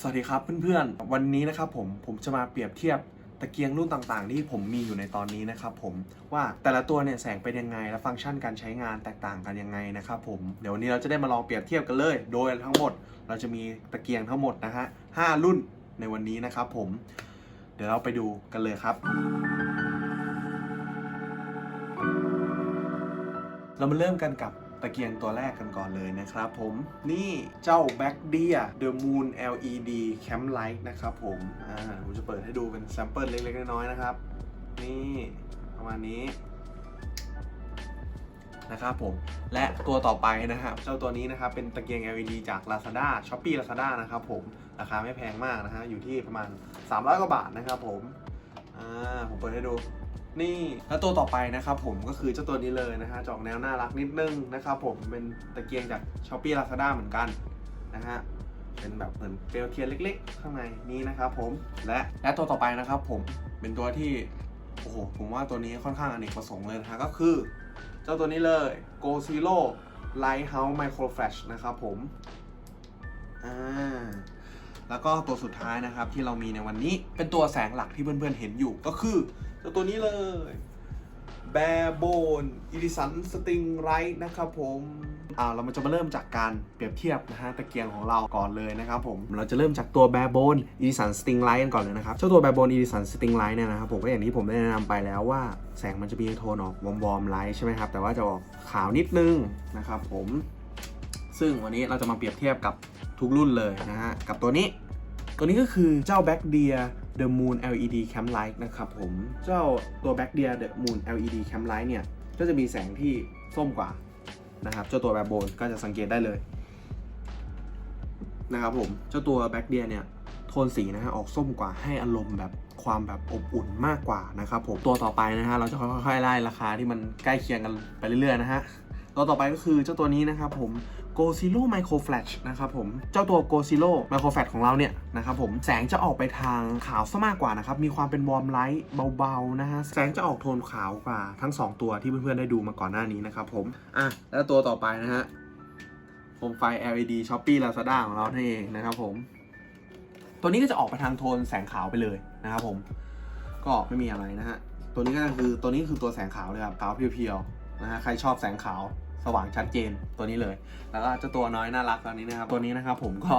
สวัสดีครับเพื่อนๆ วันนี้นะครับผมผมจะมาเปรียบเทียบตะเกียงรุ่นต่างๆ ที่ผมมีอยู่ในตอนนี้นะครับผมว่าแต่ละตัวเนี่ยแสงเป็นยังไง และฟังก์ชันการใช้งานแตกต่างกันยังไงนะครับผมเดี๋ยววันนี้เราจะได้มาลองเปรียบเทียบกันเลย โดยทั้งหมด เราจะมีตะเกียงทั้งหมดนะฮะห้ารุ่นในวันนี้นะครับผม เดี๋ยวเราไปดูกันเลยครับ เรามาเริ่มกันกับ ตะเกียงตัวแรกกันก่อนเลยนะครับผมนี่เจ้า b a c k d e a The Moon LED Camp Light นะครับผมอ่าผมจะเปิดให้ดูเป็นแซมเปิลเล็กๆน้อยๆนะครับ นี่ประมาณนี้นะครับผมและตัวต่อไปนะครับเจ้าตัวนี้นะครับเป็นตะเกียง LED จาก Lazada Shopee Lazada นะครับผมราคาไม่แพงมากนะฮะอยู่ที่ประมาณ 300 กว่าบาทนะครับผมอ่าผมเปิดให้ดู นี่แล้วตัวต่อไปนะครับผมก็คือเจ้าตัวนี้เลยนะฮะจอกแนวน่ารักนิดนึงนะครับผมเป็นตะเกียงจาก s h o p e e Lazada เหมือนกันนะฮะเป็นแบบเหมือนเปลวเทียนเล็ก ๆ ข้างในนี้นะครับผมและและตัวต่อไปนะครับผมเป็นตัวที่โอ้โหผมว่าตัวนี้ค่อนข้างอเนกประสงค์เลยนะฮะก็คือ เจ้าตัวนี้เลย Go Zero Lighthouse Micro Flash นะครับผมอ่า แล้วก็ตัวสุดท้ายนะครับที่เรามีในวันนี้เป็นตัวแสงหลักที่เพื่อนๆเห็นอยู่ก็คือเจ้าตัวนี้เลย Barebone Edison Sting Light นะครับผมอ่าเรามันจะมาเริ่มจากการเปรียบเทียบนะฮะตะเกียงของเราก่อนเลยนะครับผมเราจะเริ่มจากตัว Barebone Edison Sting Light กันก่อนเลยนะครับเจ้าตัว Barebone Edison Sting Light เนี่ยนะครับผมก็อย่างที่ผมได้แนะนำไปแล้วว่าแสงมันจะมีโทนออกวอมวอมไลท์ใช่ไหมครับแต่ว่าจะออกขาวนิดนึงนะครับผมซึ่งวันนี้เราจะมาเปรียบเทียบกับ ทุกรุ่นเลยนะฮะ กับตัวนี้ ตัวนี้ก็คือเจ้า Back Deer The Moon LED Camp Light นะครับผม เจ้าตัว Back Deer The Moon LED Camp Light เนี่ย ก็จะมีแสงที่ส้มกว่านะครับ เจ้าตัวแบบโบนก็จะสังเกตได้เลยนะครับผม เจ้าตัว Back Deer เนี่ยโทนสีนะฮะออกส้มกว่าให้อารมณ์แบบความแบบอบอุ่นมากกว่านะครับผม ตัวต่อไปนะฮะเราจะค่อยๆไล่ราคาที่มันใกล้เคียงกันไปเรื่อยๆนะฮะ ตัวต่อไปก็คือเจ้าตัวนี้นะครับผม Go Zero Micro Flash นะครับผม เจ้าตัว Go Zero Micro Flash ของเราเนี่ยนะครับผม แสงจะออกไปทางขาวซะมากกว่านะครับ มีความเป็นวอร์มไลท์เบาๆนะฮะ แสงจะออกโทนขาวกว่าทั้ง 2 ตัวที่เพื่อนๆได้ดูมาก่อนหน้านี้นะครับผม อะ แล้วตัวต่อไปนะฮะโคมไฟ LED Shopee Lazada ของเราเองนะครับผม ตัวนี้ก็จะออกไปทางโทนแสงขาวไปเลยนะครับผม ก็ไม่มีอะไรนะฮะ ตัวนี้ก็คือตัวนี้คือตัวแสงขาวเลยครับขาวเพียวๆ นะฮะใครชอบแสงขาวสว่างชัดเจนตัวนี้เลย แล้วก็เจ้าตัวน้อยน่ารักตัวนี้นะครับ ตัวนี้นะครับผมก็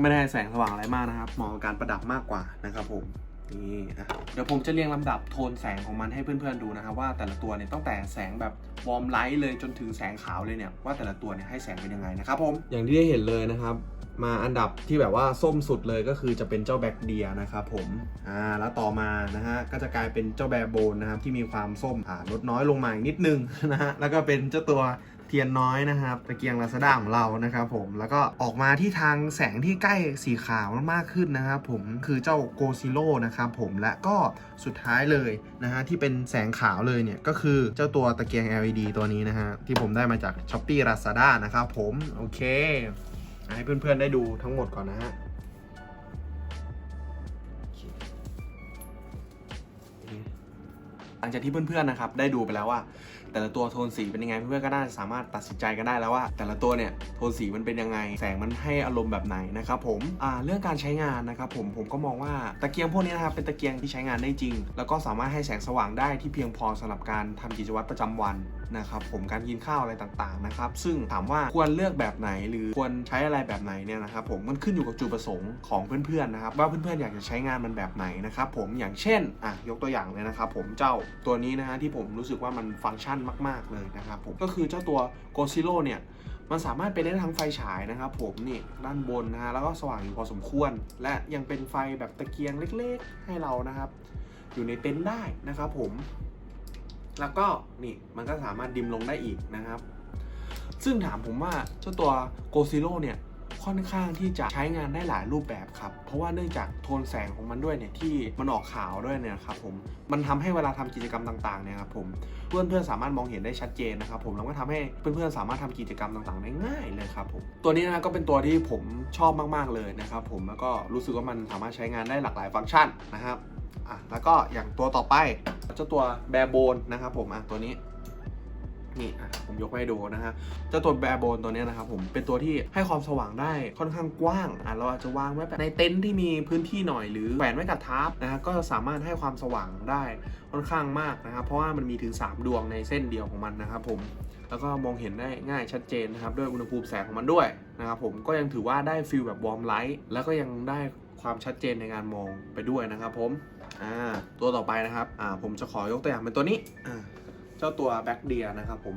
ไม่ได้ให้แสงสว่างอะไรมากนะครับเหมาะกับการประดับมากกว่านะครับผม นี่อะเดี๋ยวผมจะเรียงลำดับโทนแสงของมันให้เพื่อนๆดูนะครับว่าแต่ละตัวเนี่ยตั้งแต่แสงแบบวอร์มไลท์เลยจนถึงแสงขาวเลยเนี่ยว่าแต่ละตัวเนี่ยให้แสงเป็นยังไงนะครับผมอย่างที่ได้เห็นเลยนะครับมาอันดับที่แบบว่าส้มสุดเลยก็คือจะเป็นเจ้าแบ็กเดียนะครับผม อ่า แล้วต่อมานะฮะ ก็จะกลายเป็นเจ้าแบโบนนะครับที่มีความส้ม อ่า ลดน้อยลงมาอีกนิดนึงนะฮะ แล้วก็เป็นเจ้าตัว เทียนน้อยนะครับตะเกียงลาซาด้าของเรานะครับผมแล้วก็ออกมาที่ทางแสงที่ใกล้สีขาวมากขึ้นนะครับผมคือเจ้าโกซิโ o นะครับผมและก็สุดท้ายเลยนะฮะที่เป็นแสงขาวเลยเนี่ยก็คือเจ้าตัวตะเกียง LED ตัวนี้นะฮะที่ผมได้มาจาก s h อ p e e Lazada นะครับผมโอเคให้เพื่อนๆได้ดูทั้งหมดก่อนนะฮะ ลังจากที่เพื่อนๆนะครับได้ดูไปแล้วว่า แต่ละตัวโทนสีเป็นยังไงเพื่อนๆก็น่าจะสามารถตัดสินใจกันได้แล้วว่า แต่ละตัวเนี่ยโทนสีมันเป็นยังไง แสงมันให้อารมณ์แบบไหนนะครับผมอ่าเรื่องการใช้งานนะครับผมผมก็มองว่าตะเกียงพวกนี้นะครับเป็นตะเกียงที่ใช้งานได้จริง แล้วก็สามารถให้แสงสว่างได้ที่เพียงพอสำหรับการทำกิจวัตรประจำวันนะครับผมการกินข้าวอะไรต่างๆนะครับซึ่งถามว่าควรเลือกแบบไหนหรือควรใช้อะไรแบบไหนเนี่ยนะครับผมมันขึ้นอยู่กับจุดประสงค์ของเพื่อนๆนะครับว่าเพื่อนๆอยากจะใช้งานมันแบบไหนนะครับผมอย่างเช่นอะยกตัวอย่างเลยนะครับผมเจ้าตัวนี้นะฮะที่ผมรู้สึกว่ามันฟังก์ชันมาก ๆ เลยนะครับผมก็คือเจ้าตัว g o z i l o เนี่ยมันสามารถเป็นได้ทั้งไฟฉายนะครับผมนี่ด้านบนนะฮะแล้วก็สว่างอยู่พอสมควร และยังเป็นไฟแบบตะเกียงเล็กๆ ให้เรานะครับ อยู่ในเต็นท์ได้นะครับผม แล้วก็นี่มันก็สามารถดิมลงได้อีกนะครับ ซึ่งถามผมว่าเจ้าตัว g o z i l o เนี่ย ค่อนข้างที่จะใช้งานได้หลายรูปแบบครับ เพราะว่าเนื่องจากโทนแสงของมันด้วยเนี่ยที่มันออกขาวด้วยเนี่ยครับผม มันทำให้เวลาทำกิจกรรมต่างๆเนี่ยครับผมเพื่อนๆสามารถมองเห็นได้ชัดเจนนะครับผมแล้วก็ทำให้เพื่อนๆสามารถทำกิจกรรมต่างๆได้ง่ายเลยครับผมตัวนี้นะก็เป็นตัวที่ผมชอบมากๆเลยนะครับผมแล้วก็รู้สึกว่ามันสามารถใช้งานได้หลากหลายฟังก์ชันนะครับอะแล้วก็อย่างตัวต่อไปเจ้าตัวแบโบนนะครับผมอะตัวนี้ นี่อะผมยกไว้ให้ดูนะฮะเจ้าตัวแบร์โบนตัวนี้นะครับผมเป็นตัวที่ให้ความสว่างได้ค่อนข้างกว้างอะเราอาจจะวางไว้แบบในเต็นท์ที่มีพื้นที่หน่อยหรือแขวนไว้กับทาร์ปนะฮะก็สามารถให้ความสว่างได้ค่อนข้างมากนะครับเพราะว่ามันมีถึง 3 ดวงในเส้นเดียวของมันนะครับผมแล้วก็มองเห็นได้ง่ายชัดเจนนะครับด้วยอุณหภูมิแสงของมันด้วยนะครับผมก็ยังถือว่าได้ฟิลแบบวอร์มไลท์แล้วก็ยังได้ความชัดเจนในการมองไปด้วยนะครับผมอ่าตัวต่อไปนะครับอ่าผมจะขอยกตัวอย่างเป็นตัวนี้อ่า จ้าตัวแบ็กเดียนะครับผม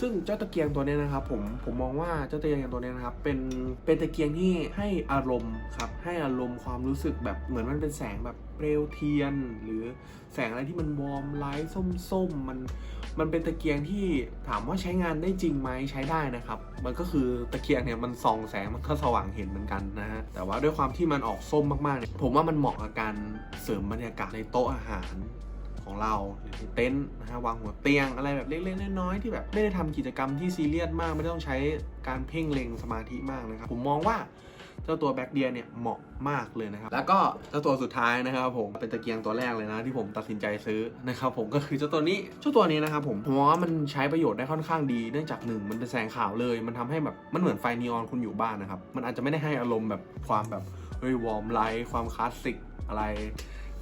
ซึ่งเจ้าตะเกียงตัวนี้นะครับผมผมมองว่าเจ้าตะเกียงตัวนี้นะครับเป็นเป็นตะเกียงที่ให้อารมณ์ครับให้อารมณ์ความรู้สึกแบบเหมือนมันเป็นแสงแบบเปลวเทียน หรือแสงอะไรที่มันวอร์มไลท์ส้มๆมันมันเป็นตะเกียงที่ถามว่าใช้งานได้จริงไหมใช้ได้นะครับ มันก็คือตะเกียงเนี่ยมันส่องแสงมันก็สว่างเห็นเหมือนกันนะฮะแต่ว่าด้วยความที่มันออกส้มมากๆเนี่ยผมว่ามันเหมาะกับการเสริมบรรยากาศในโต๊ะอาหาร ของเราหรือเต็นท์นะฮะวางหัวเตียงอะไรแบบเล็กๆน้อยๆที่แบบไม่ได้ทำกิจกรรมที่ซีเรียสมาก ไม่ต้องใช้การเพ่งเล็งสมาธิมากนะครับผมมองว่าเจ้าตัวแบ็กเดียเนี่ยเหมาะมากเลยนะครับ แล้วก็เจ้าตัวสุดท้ายนะครับผมเป็นตะเกียงตัวแรกเลยนะที่ผมตัดสินใจซื้อนะครับผมก็คือเจ้าตัวนี้เจ้าตัวนี้นะครับผมผมว่ามันใช้ประโยชน์ได้ค่อนข้างดีเนื่องจากหนึ่งมันเป็นแสงขาวเลย มันทำให้แบบมันเหมือนไฟนีออนคุณอยู่บ้านนะครับมันอาจจะไม่ได้ให้อารมณ์แบบความแบบเฮ้ยวอร์มไลท์ความคลาสสิกอะไร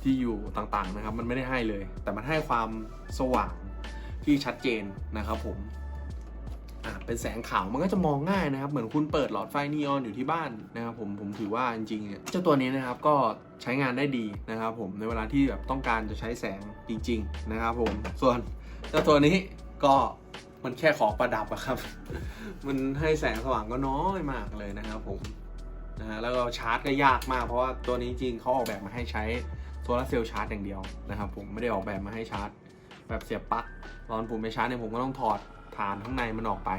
ที่อยู่ต่างๆนะครับ มันไม่ได้ให้เลย แต่มันให้ความสว่างที่ชัดเจนนะครับผมอ่าเป็นแสงขาวมันก็จะมองง่ายนะครับ เหมือนคุณเปิดหลอดไฟนีออนอยู่ที่บ้านนะครับผมผมถือว่าจริงๆเนี่ยเจ้าตัวนี้นะครับก็ใช้งานได้ดีนะครับผมในเวลาที่แบบต้องการจะใช้แสงจริง ๆ นะครับผมส่วนเจ้าตัวนี้ก็มันแค่ของประดับอะครับ มันให้แสงสว่างก็น้อยมากเลยนะครับผมนะฮะแล้วก็ชาร์จก็ยากมากเพราะว่าตัวนี้จริงเขาออกแบบมาให้ใช้ โซลาร์เซลล์ชาร์จอย่างเดียวนะครับผมไม่ได้ออกแบบมาให้ชาร์จ แบบเสียบปลั๊กตอนผมไปชาร์จเนี่ยผมก็ต้องถอดฐานข้างในมันออกไป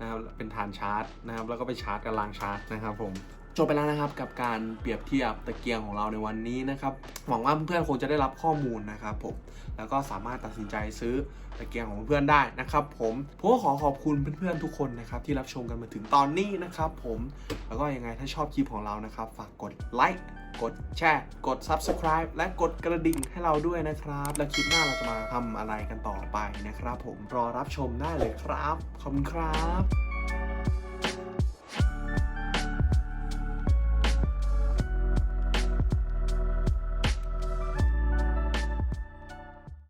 นะครับเป็นฐานชาร์จนะครับแล้วก็ไปชาร์จกับรางชาร์จนะครับผมจบไปแล้วนะครับกับการเปรียบเทียบตะเกียงของเราในวันนี้นะครับหวังว่าเพื่อนๆคงจะได้รับข้อมูลนะครับผมแล้วก็สามารถตัดสินใจซื้อตะเกียงของเพื่อนๆได้นะครับผมผมก็ขอขอบคุณเพื่อนๆทุกคนนะครับที่รับชมกันมาถึงตอนนี้นะครับผมแล้วก็ยังไงถ้าชอบคลิปของเรานะครับ ฝากกดไลค์ กดแชร์กด Subscribe และกดกระดิ่งให้เราด้วยนะครับ แล้วคลิปหน้าเราจะมาทำอะไรกันต่อไปนะครับ ผมรอรับชมได้เลยครับ ขอบคุณครับ